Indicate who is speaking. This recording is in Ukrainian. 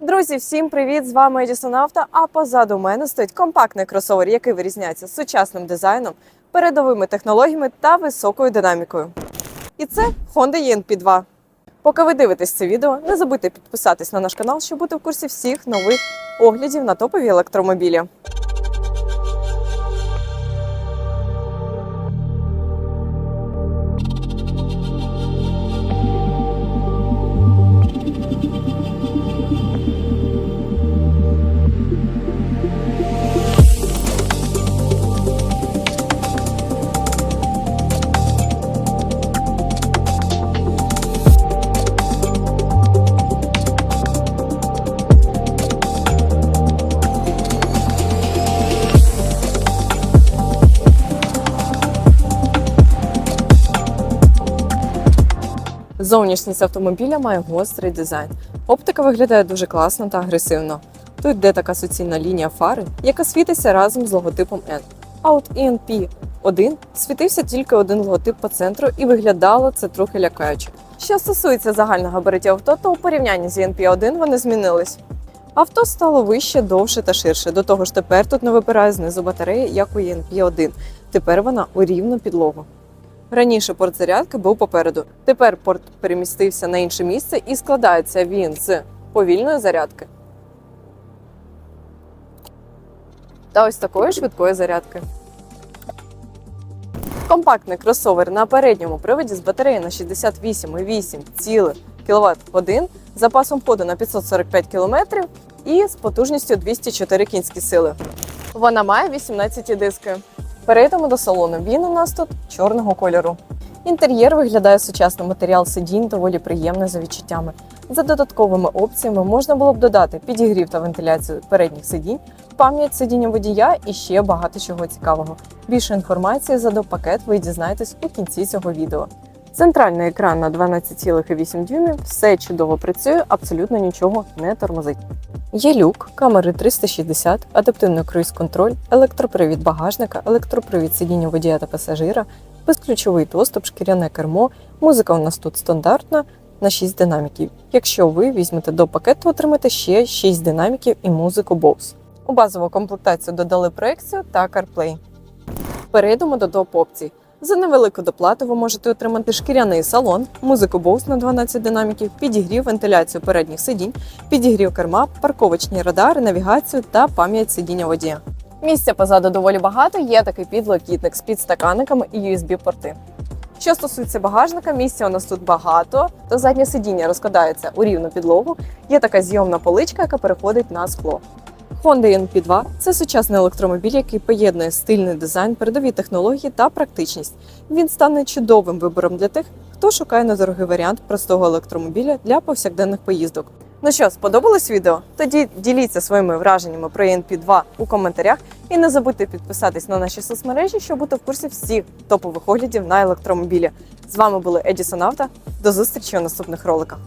Speaker 1: Друзі, всім привіт! З вами Едісон Авто. А позаду мене стоїть компактний кросовер, який вирізняється сучасним дизайном, передовими технологіями та високою динамікою. І це Honda ENP 2. Поки ви дивитесь це відео, не забудьте підписатись на наш канал, щоб бути в курсі всіх нових оглядів на топові електромобілі. Зовнішність автомобіля має гострий дизайн. Оптика виглядає дуже класно та агресивно. Тут йде така суцільна лінія фари, яка світиться разом з логотипом N. А от ENP 1 світився тільки один логотип по центру і виглядало це трохи лякаюче. Що стосується загального габаритів авто, то у порівнянні з ENP 1 вони змінились. Авто стало вище, довше та ширше. До того ж, тепер тут не випирає знизу батареї, як у ENP 1. Тепер вона у рівну підлогу. Раніше порт зарядки був попереду. Тепер порт перемістився на інше місце і складається він з повільної зарядки та ось такої швидкої зарядки. Компактний кросовер на передньому приводі з батареєю на 68,8 кВт годин, запасом ходу на 545 км і з потужністю 204 кінські сили. Вона має 18 диски. Перейдемо до салону. Він у нас тут чорного кольору. Інтер'єр виглядає сучасно. Матеріал сидінь доволі приємний за відчуттями. За додатковими опціями можна було б додати підігрів та вентиляцію передніх сидінь, пам'ять сидіння водія і ще багато чого цікавого. Більше інформації за допакет ви дізнаєтесь у кінці цього відео. Центральний екран на 12,8 дюймів, все чудово працює, абсолютно нічого не тормозить. Є люк, камери 360, адаптивний круїз-контроль, електропривід багажника, електропривід сидіння водія та пасажира, безключовий доступ, шкіряне кермо. Музика у нас тут стандартна на 6 динаміків. Якщо ви візьмете до пакету, отримаєте ще 6 динаміків і музику Bose. У базову комплектацію додали проекцію та CarPlay. Перейдемо до топ опцій. За невелику доплату ви можете отримати шкіряний салон, музику Bose на 12 динаміків, підігрів, вентиляцію передніх сидінь, підігрів керма, парковочні радари, навігацію та пам'ять сидіння водія. Місця позаду доволі багато, є такий підлокітник з підстаканниками і USB-порти. Що стосується багажника, місця у нас тут багато, то заднє сидіння розкладається у рівну підлогу. Є така зйомна поличка, яка переходить на скло. Honda NP 2 це сучасний електромобіль, який поєднує стильний дизайн, передові технології та практичність. Він стане чудовим вибором для тих, хто шукає недорогий варіант простого електромобіля для повсякденних поїздок. Ну що, сподобалось відео? Тоді діліться своїми враженнями про NP 2 у коментарях і не забудьте підписатись на наші соцмережі, щоб бути в курсі всіх топових оглядів на електромобілі. З вами були Едісон Авто. До зустрічі у наступних роликах.